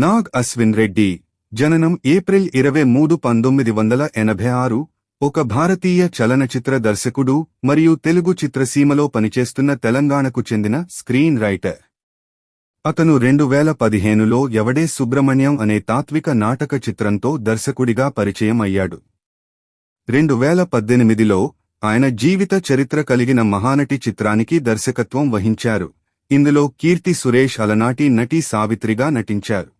నాగ్ అశ్విన్ రెడ్డి జననం ఏప్రిల్ ఇరవై మూడు పంతొమ్మిది వందల ఎనభై ఆరు ఒక భారతీయ చలనచిత్ర దర్శకుడు మరియు తెలుగు చిత్రసీమలో పనిచేస్తున్న తెలంగాణకు చెందిన స్క్రీన్ రైటర్. అతను రెండు వేల పదిహేనులో ఎవడే సుబ్రహ్మణ్యం అనే తాత్విక నాటక చిత్రంతో దర్శకుడిగా పరిచయం అయ్యాడు. రెండు వేల పద్దెనిమిదిలో ఆయన జీవిత చరిత్ర కలిగిన మహానటి చిత్రానికి దర్శకత్వం వహించారు. ఇందులో కీర్తి సురేష్ అలనాటి నటి సావిత్రిగా నటించారు.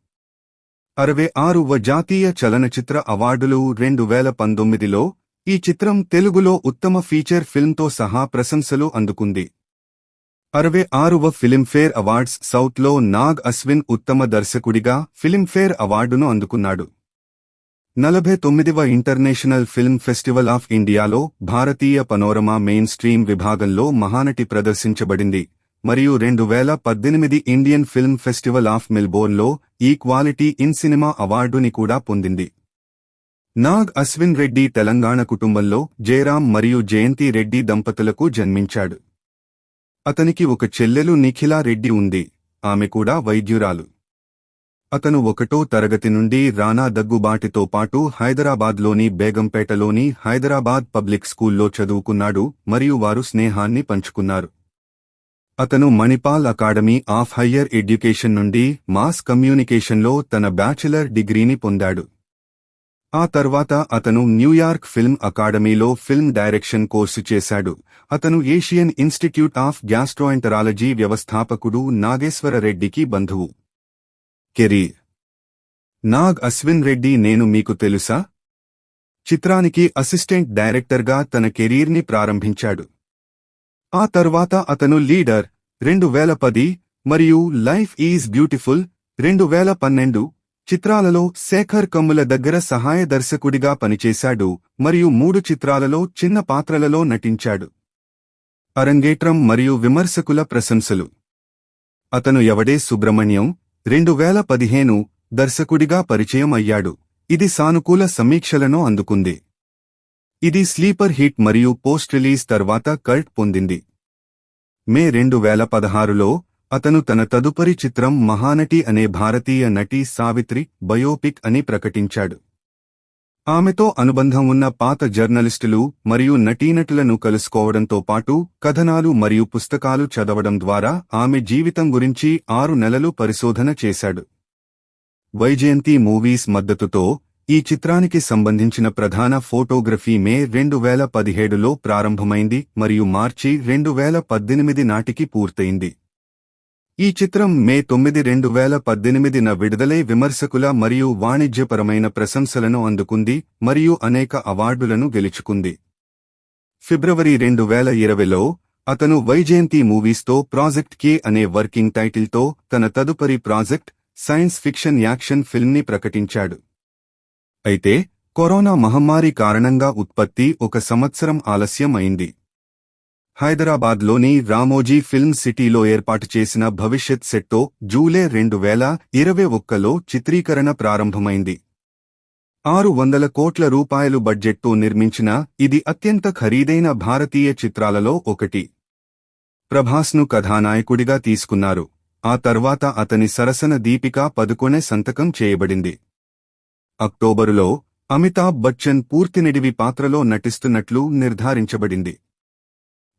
అరవై ఆరువ జాతీయ చలనచిత్ర అవార్డులు రెండు వేల పంతొమ్మిదిలో ఈ చిత్రం తెలుగులో ఉత్తమ ఫీచర్ ఫిల్మ్తో సహా ప్రశంసలు అందుకుంది. అరవై ఆరువ ఫిలింఫేర్ అవార్డ్స్ సౌత్లో నాగ్ అశ్విన్ ఉత్తమ దర్శకుడిగా ఫిలింఫేర్ అవార్డును అందుకున్నాడు. నలభై తొమ్మిదివ ఇంటర్నేషనల్ ఫిల్మ్ ఫెస్టివల్ ఆఫ్ ఇండియాలో భారతీయ పనోరమా మెయిన్ స్ట్రీమ్ విభాగంలో మహానటి ప్రదర్శించబడింది. మరియు రెండు వేల పద్దెనిమిది ఇండియన్ ఫిల్మ్ ఫెస్టివల్ ఆఫ్ మెల్బోర్న్లో ఈక్వాలిటీ ఇన్ సినిమా అవార్డుని కూడా పొందింది. నాగ్ అశ్విన్ రెడ్డి తెలంగాణ కుటుంబంలో జయరాం మరియు జయంతి రెడ్డి దంపతులకు జన్మించాడు. అతనికి ఒక చెల్లెలు నిఖిలా రెడ్డి ఉంది. ఆమె కూడా వైద్యురాలు. అతను ఒకటో తరగతి నుండి రానా దగ్గుబాటితో పాటు హైదరాబాద్లోని బేగంపేటలోని హైదరాబాద్ పబ్లిక్ స్కూల్లో చదువుకున్నాడు మరియు వారు స్నేహాన్ని పంచుకున్నారు. అతను Manipal academy of higher education నుండి మాస్ కమ్యూనికేషన్లో తన బ్యాచిలర్ డిగ్రీని పొందాడు. ఆ తర్వాత అతను న్యూయార్క్ ఫిల్మ్ అకాడమీలో ఫిల్మ్ డైరెక్షన్ కోర్సు చేశాడు. అతను ఏషియన్ ఇన్స్టిట్యూట్ ఆఫ్ గ్యాస్ట్రోఎంటరాలజీ వ్యవస్థాపకుడు నాగేశ్వర రెడ్డికి బంధువు. కెరీర్. నాగ్ అశ్విన్ రెడ్డి నేను మీకు తెలుసా? చిత్రానికి అసిస్టెంట్ డైరెక్టర్గా తన కెరీర్ని ప్రారంభించాడు. ఆ తర్వాత అతను లీడర్ రెండు వేల పది మరియు లైఫ్ ఈజ్ బ్యూటిఫుల్ రెండు వేల పన్నెండు చిత్రాలలో శేఖర్ కమ్ముల దగ్గర సహాయ దర్శకుడిగా పనిచేశాడు మరియు మూడు చిత్రాలలో చిన్న పాత్రలలో నటించాడు. అరంగేట్రం మరియు విమర్శకుల ప్రశంసలు. అతను ఎవడే సుబ్రహ్మణ్యం రెండు వేల పదిహేను దర్శకుడిగా పరిచయం అయ్యాడు. ఇది సానుకూల సమీక్షలను అందుకుంది. ఇది స్లీపర్ హిట్ మరియు పోస్ట్ రిలీజ్ తర్వాత కల్ట్ పొందింది. మే రెండు వేల పదహారులో అతను తన తదుపరి చిత్రం మహానటి అనే భారతీయ నటి సావిత్రి బయోపిక్ అని ప్రకటించాడు. ఆమెతో అనుబంధం ఉన్న పాత జర్నలిస్టులు మరియు నటీనటులను కలుసుకోవడంతో పాటు కథనాలు మరియు పుస్తకాలు చదవడం ద్వారా ఆమె జీవితం గురించి ఆరు నెలలు పరిశోధన చేశాడు. వైజయంతి మూవీస్ మద్దతుతో ఈ చిత్రానికి సంబంధించిన ప్రధాన ఫోటోగ్రఫీ మే రెండు వేల పదిహేడులో ప్రారంభమైంది మరియు మార్చి రెండు వేల పద్దెనిమిది నాటికి పూర్తయింది. ఈ చిత్రం మే తొమ్మిది రెండు వేల పద్దెనిమిదిన విడుదలై విమర్శకుల మరియు వాణిజ్యపరమైన ప్రశంసలను అందుకుంది మరియు అనేక అవార్డులను గెలుచుకుంది. ఫిబ్రవరి రెండు వేల ఇరవైలో అతను వైజయంతి మూవీస్తో ప్రాజెక్ట్ కే అనే వర్కింగ్ టైటిల్తో తన తదుపరి ప్రాజెక్ట్ సైన్స్ ఫిక్షన్ యాక్షన్ ఫిల్మ్ని ప్రకటించాడు. అయితే కరోనా మహమ్మారి కారణంగా ఉత్పత్తి ఒక సంవత్సరం ఆలస్యం అయింది హైదరాబాద్లోని రామోజీ ఫిల్మ్ సిటీలో ఏర్పాటు చేసిన భవిష్యత్ సెట్తో జూలై రెండు వేల ఇరవై ఒక్కలో చిత్రీకరణ ప్రారంభమైంది. ఆరు వందల కోట్ల రూపాయలు బడ్జెట్తో నిర్మించిన ఇది అత్యంత ఖరీదైన భారతీయ చిత్రాలలో ఒకటి. ప్రభాస్ను కథానాయకుడిగా తీసుకున్నారు. ఆ తర్వాత అతని సరసన దీపికా పదుకొనే సంతకం చేయబడింది. అక్టోబరులో అమితాబ్ బచ్చన్ పూర్తినిడివి పాత్రలో నటిస్తున్నట్లు నిర్ధారించబడింది.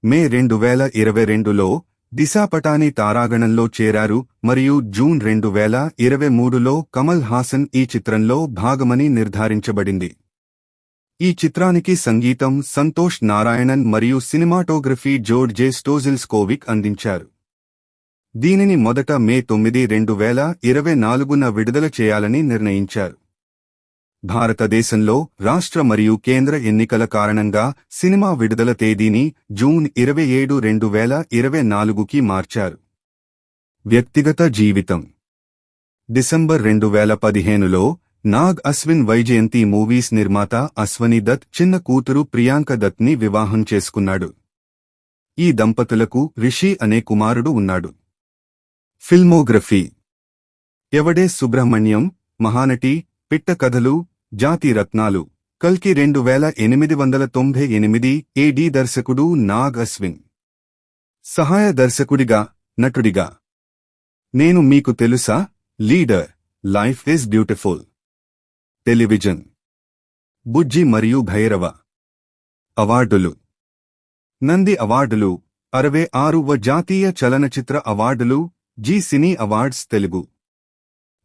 మే రెండు వేల ఇరవై రెండులో దిశా పటాని తారాగణంలో చేరారు మరియు జూన్ రెండు వేల ఇరవై మూడులో కమల్ హాసన్ ఈ చిత్రంలో భాగమని నిర్ధారించబడింది. ఈ చిత్రానికి సంగీతం సంతోష్ నారాయణన్ మరియు సినిమాటోగ్రఫీ జోర్డ్ జే. స్టోజిల్స్కోవిక్ అందించారు. దీనిని మొదట మే తొమ్మిది రెండు వేల ఇరవై నాలుగున విడుదల చేయాలని నిర్ణయించారు. భారతదేశంలో రాష్ట్ర మరియు కేంద్ర ఎన్నికల కారణంగా సినిమా విడుదల తేదీని జూన్ ఇరవై ఏడు రెండు వేల ఇరవై నాలుగుకి మార్చారు. వ్యక్తిగత జీవితం. డిసెంబర్ రెండు వేల పదిహేనులో నాగ్ అశ్విన్ వైజయంతి మూవీస్ నిర్మాత అశ్వని దత్ చిన్న కూతురు ప్రియాంక దత్ని వివాహం చేసుకున్నాడు. ఈ దంపతులకు రిషి అనే కుమారుడు ఉన్నాడు. ఫిల్మోగ్రఫీ. ఎవడే సుబ్రహ్మణ్యం మహానటి పిట్ట కథలు జాతి రత్నాలు. కల్కి రెండు వేల ఎనిమిది వందల తొంభై ఎనిమిది ఏడి దర్శకుడు నాగ్ అశ్విన్. సహాయ దర్శకుడిగా నటుడిగా. నేను మీకు తెలుసా? Leader. Life is beautiful. Television. Bujji మరియు భైరవ. అవార్డులు. నంది అవార్డులు. అరవై ఆరువ జాతీయ చలనచిత్ర అవార్డులు. Zee cine awards Telugu.